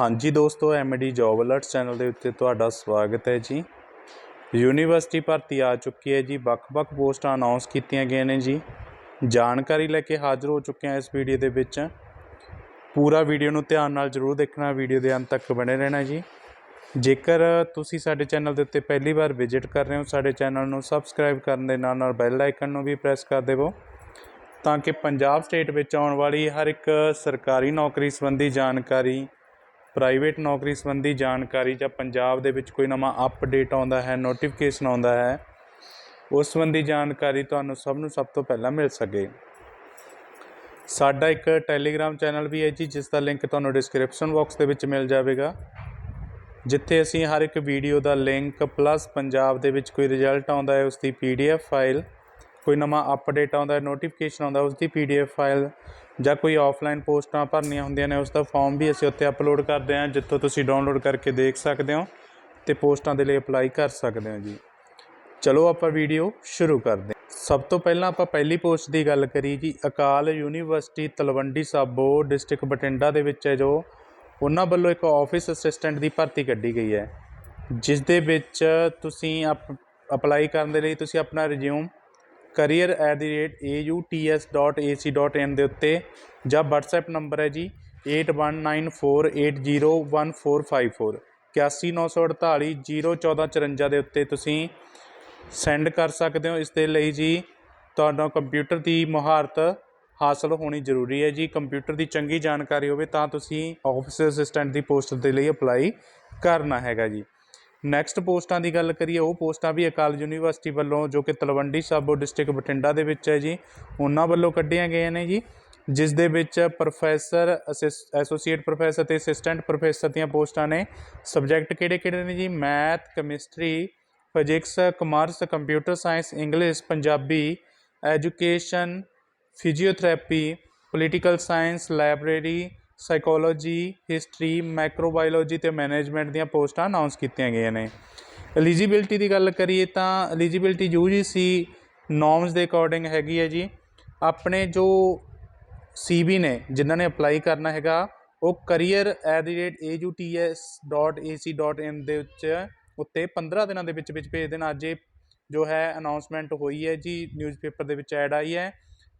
ਹਾਂਜੀ ਦੋਸਤੋ MD job alerts channel ਦੇ ਉੱਤੇ ਤੁਹਾਡਾ ਸਵਾਗਤ ਹੈ ਜੀ। ਯੂਨੀਵਰਸਿਟੀ ਭਰਤੀ ਆ ਚੁੱਕੀ ਹੈ ਜੀ। ਵੱਖ-ਵੱਖ ਪੋਸਟਾਂ ਅਨਾਉਂਸ ਕੀਤੀਆਂ ਗਈਆਂ ਨੇ ਜੀ। ਜਾਣਕਾਰੀ ਲੈ ਕੇ ਹਾਜ਼ਰ ਹੋ ਚੁੱਕੇ ਹਾਂ ਇਸ ਵੀਡੀਓ ਦੇ ਵਿੱਚ। ਪੂਰਾ ਵੀਡੀਓ ਨੂੰ ਧਿਆਨ ਨਾਲ ਜ਼ਰੂਰ ਦੇਖਣਾ। ਵੀਡੀਓ ਦੇ ਅੰਤ ਤੱਕ ਬਣੇ ਰਹਿਣਾ ਜੀ। ਜੇਕਰ ਤੁਸੀਂ ਸਾਡੇ ਚੈਨਲ ਦੇ ਉੱਤੇ ਪਹਿਲੀ ਵਾਰ ਵਿਜ਼ਿਟ ਕਰ ਰਹੇ ਹੋ, ਸਾਡੇ ਚੈਨਲ ਨੂੰ ਸਬਸਕ੍ਰਾਈਬ ਕਰਨ ਦੇ ਨਾਲ ਨਾਲ ਬੈਲ ਆਈਕਨ ਨੂੰ ਵੀ ਪ੍ਰੈਸ ਕਰ ਦੇਵੋ। ਤਾਂ ਕਿ ਪੰਜਾਬ ਸਟੇਟ ਵਿੱਚ ਆਉਣ ਵਾਲੀ ਹਰ ਇੱਕ ਸਰਕਾਰੀ ਨੌਕਰੀ ਸੰਬੰਧੀ ਜਾਣਕਾਰੀ ਪ੍ਰਾਈਵੇਟ ਨੌਕਰੀ ਸੰਬੰਧੀ ਜਾਣਕਾਰੀ ਜਾਂ ਪੰਜਾਬ ਦੇ ਵਿੱਚ ਕੋਈ ਨਵਾਂ ਅਪਡੇਟ ਆਉਂਦਾ ਹੈ ਨੋਟੀਫਿਕੇਸ਼ਨ ਆਉਂਦਾ ਹੈ, ਉਸ ਸੰਬੰਧੀ ਜਾਣਕਾਰੀ ਤੁਹਾਨੂੰ ਸਭ ਨੂੰ ਸਭ ਤੋਂ ਪਹਿਲਾਂ ਮਿਲ ਸਕੇ। ਸਾਡਾ ਇੱਕ ਟੈਲੀਗ੍ਰਾਮ ਚੈਨਲ ਵੀ ਹੈ ਜੀ, ਜਿਸ ਦਾ ਲਿੰਕ ਤੁਹਾਨੂੰ ਡਿਸਕ੍ਰਿਪਸ਼ਨ ਬਾਕਸ ਦੇ ਵਿੱਚ ਮਿਲ ਜਾਵੇਗਾ। ਜਿੱਥੇ ਅਸੀਂ ਹਰ ਇੱਕ ਵੀਡੀਓ ਦਾ ਲਿੰਕ ਪਲੱਸ ਪੰਜਾਬ ਦੇ ਵਿੱਚ ਕੋਈ ਰਿਜ਼ਲਟ ਆਉਂਦਾ ਹੈ ਉਸ ਦੀ ਪੀਡੀਐਫ ਫਾਈਲ ਕੋਈ ਨਵਾਂ ਅਪਡੇਟ ਆਉਂਦਾ ਨੋਟੀਫਿਕੇਸ਼ਨ ਆਉਂਦਾ ਉਸ ਦੀ ਪੀਡੀਐਫ ਫਾਈਲ ਜਾਂ ਕੋਈ ਆਫਲਾਈਨ ਪੋਸਟਾਂ ਭਰਨੀਆਂ ਹੁੰਦੀਆਂ ਨੇ ਉਸ ਦਾ ਫਾਰਮ ਵੀ ਅਸੀਂ ਉੱਤੇ ਅਪਲੋਡ ਕਰਦੇ ਹਾਂ, ਜਿੱਥੋਂ ਤੁਸੀਂ ਡਾਊਨਲੋਡ ਕਰਕੇ ਦੇਖ ਸਕਦੇ ਹੋ ਤੇ ਪੋਸਟਾਂ ਦੇ ਲਈ ਅਪਲਾਈ ਕਰ ਸਕਦੇ ਹੋ ਜੀ। ਚਲੋ ਆਪਾਂ ਵੀਡੀਓ ਸ਼ੁਰੂ ਕਰਦੇ ਹਾਂ। ਸਭ ਤੋਂ ਪਹਿਲਾਂ ਆਪਾਂ ਪਹਿਲੀ ਪੋਸਟ ਦੀ ਗੱਲ ਕਰੀ ਜੀ, ਅਕਾਲ ਯੂਨੀਵਰਸਿਟੀ ਤਲਵੰਡੀ ਸਾਬੋ ਡਿਸਟ੍ਰਿਕਟ ਬਠਿੰਡਾ ਦੇ ਵਿੱਚ ਹੈ ਜੋ ਉਹਨਾਂ ਵੱਲੋਂ ਇੱਕ ਆਫਿਸ ਅਸਿਸਟੈਂਟ ਦੀ ਭਰਤੀ ਕੱਢੀ ਗਈ ਹੈ ਜਿਸ ਦੇ ਵਿੱਚ ਤੁਸੀਂ ਅਪਲਾਈ ਕਰਨ ਦੇ ਲਈ ਤੁਸੀਂ ਆਪਣਾ ਰਿਜ਼ਿਊਮ career@auts.ac.in ਦੇ ਉੱਤੇ ਜਾਂ WhatsApp ਨੰਬਰ ਹੈ ਜੀ 8194801454 8194801454 ਦੇ ਉੱਤੇ ਤੁਸੀਂ ਸੈਂਡ ਕਰ ਸਕਦੇ ਹੋ। ਇਸ ਦੇ ਲਈ ਜੀ ਤੁਹਾਨੂੰ ਕੰਪਿਊਟਰ ਦੀ ਮੁਹਾਰਤ ਹਾਸਲ ਹੋਣੀ ਜ਼ਰੂਰੀ ਹੈ ਜੀ। ਕੰਪਿਊਟਰ ਦੀ ਚੰਗੀ ਜਾਣਕਾਰੀ ਹੋਵੇ ਤਾਂ ਤੁਸੀਂ ਆਫਿਸ ਅਸਿਸਟੈਂਟ ਦੀ ਪੋਸਟ ਦੇ ਲਈ ਅਪਲਾਈ ਕਰਨਾ ਹੈਗਾ ਜੀ। ਨੈਕਸਟ ਪੋਸਟਾਂ ਦੀ ਗੱਲ ਕਰੀਏ, ਉਹ ਪੋਸਟਾਂ ਵੀ ਅਕਾਲ ਯੂਨੀਵਰਸਿਟੀ ਵੱਲੋਂ ਜੋ ਕਿ ਤਲਵੰਡੀ ਸਾਬੋ ਡਿਸਟ੍ਰਿਕਟ ਬਠਿੰਡਾ ਦੇ ਵਿੱਚ ਹੈ ਜੀ, ਉਹਨਾਂ ਵੱਲੋਂ ਕੱਢੀਆਂ ਗਈਆਂ ਨੇ ਜੀ, ਜਿਸ ਦੇ ਵਿੱਚ ਪ੍ਰੋਫੈਸਰ ਐਸੋਸੀਏਟ ਪ੍ਰੋਫੈਸਰ ਤੇ ਅਸਿਸਟੈਂਟ ਪ੍ਰੋਫੈਸਰ ਦੀਆਂ ਪੋਸਟਾਂ ਨੇ। ਸਬਜੈਕਟ ਕਿਹੜੇ ਕਿਹੜੇ ਨੇ ਜੀ? Math chemistry physics commerce computer science English Punjabi education physiotherapy political science library psychology history microbiology ਅਤੇ ਮੈਨੇਜਮੈਂਟ ਦੀਆਂ ਪੋਸਟਾਂ ਅਨਾਉਂਸ ਕੀਤੀਆਂ ਗਈਆਂ ਨੇ। ਐਲੀਜੀਬਿਲਟੀ ਦੀ ਗੱਲ ਕਰੀਏ ਤਾਂ ਐਲੀਜੀਬਿਲਟੀ ਯੂਜੀਸੀ ਨੋਰਮਸ ਦੇ ਅਕੋਰਡਿੰਗ ਹੈਗੀ ਹੈ ਜੀ। ਆਪਣੇ ਜੋ ਸੀਬੀ ਨੇ, ਜਿਨ੍ਹਾਂ ਨੇ ਅਪਲਾਈ ਕਰਨਾ ਹੈਗਾ, ਉਹ career@auts.ac.in ਦੇ ਉੱਚ ਉੱਤੇ 15 ਦਿਨਾਂ ਦੇ ਵਿੱਚ ਵਿੱਚ ਭੇਜ ਦੇਣਾ। ਅੱਜ ਇਹ ਜੋ ਹੈ ਅਨਾਉਂਸਮੈਂਟ ਹੋਈ ਹੈ ਜੀ ਨਿਊਜ਼ਪੇਪਰ ਦੇ ਵਿੱਚ ਐਡ ਆਈ ਹੈ।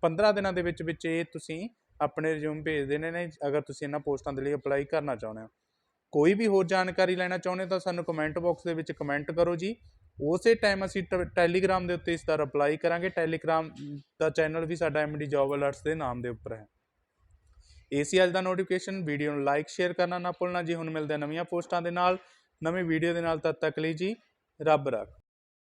15 ਦਿਨਾਂ ਦੇ ਵਿੱਚ ਵਿੱਚ ਇਹ ਤੁਸੀਂ ਆਪਣੇ ਰਿਜ਼ਿਊਮ ਭੇਜ ਦੇਣੇ ਨੇ ਅਗਰ ਤੁਸੀਂ ਇਹਨਾਂ ਪੋਸਟਾਂ ਦੇ ਲਈ ਅਪਲਾਈ ਕਰਨਾ ਚਾਹੁੰਦੇ ਹੋ। ਕੋਈ ਵੀ ਹੋਰ ਜਾਣਕਾਰੀ ਲੈਣਾ ਚਾਹੁੰਦੇ ਤਾਂ ਸਾਨੂੰ ਕਮੈਂਟ ਬਾਕਸ ਦੇ ਵਿੱਚ ਕਮੈਂਟ ਕਰੋ ਜੀ। ਉਸੇ ਟਾਈਮ ਅਸੀਂ ਟੈਲੀਗ੍ਰਾਮ ਦੇ ਉੱਤੇ ਇਸ ਦਾ ਰਿਪਲਾਈ ਕਰਾਂਗੇ। ਟੈਲੀਗ੍ਰਾਮ ਦਾ ਚੈਨਲ ਵੀ ਸਾਡਾ ਐਮਡੀ ਜੌਬ ਅਲਰਟਸ ਦੇ ਨਾਮ ਦੇ ਉੱਪਰ ਹੈ। ਏਸੀ ਅੱਜ ਦਾ ਨੋਟੀਫਿਕੇਸ਼ਨ ਵੀਡੀਓ ਨੂੰ ਲਾਈਕ ਸ਼ੇਅਰ ਕਰਨਾ ਨਾ ਭੁੱਲਣਾ ਜੀ। ਹੁਣ ਮਿਲਦੇ ਨਵੀਆਂ ਪੋਸਟਾਂ ਦੇ ਨਾਲ। ਨਵੀਂ ਵੀਡੀਓ ਦੇ ਨਾਲ ਤਦ ਤੱਕ ਲਈ ਜੀ। ਰੱਬ ਰੱਖ।